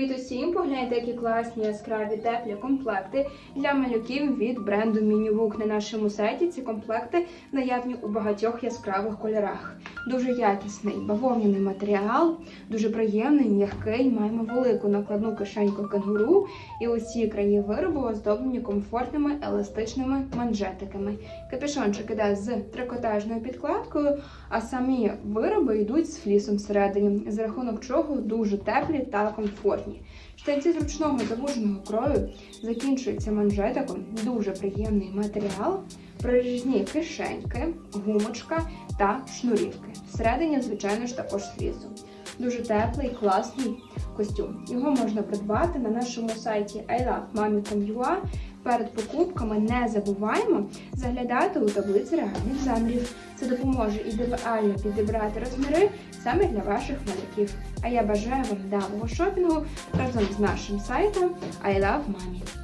Привіт усім! Погляньте, які класні яскраві теплі комплекти для малюків від бренду Мінівук. На нашому сайті ці комплекти наявні у багатьох яскравих кольорах. Дуже якісний бавовняний матеріал, дуже приємний, м'який. Маємо велику накладну кишеньку кенгуру, і усі краї виробу оздоблені комфортними еластичними манжетиками. Капюшончик іде з трикотажною підкладкою, а самі вироби йдуть з флісом всередині, за рахунок чого дуже теплі та комфортні. Штанці зручного завуженого крою закінчуються манжетиком, дуже приємний матеріал, проріжні кишеньки, гумочка та шнурівки. Всередині, звичайно ж, також флісом. Дуже теплий, класний костюм. Його можна придбати на нашому сайті ilovemami.com.ua. Перед покупками не забуваємо заглядати у таблиці реальних замірів. Це допоможе ідеально підібрати розміри саме для ваших малюків. А я бажаю вам вдалого шопінгу разом з нашим сайтом I.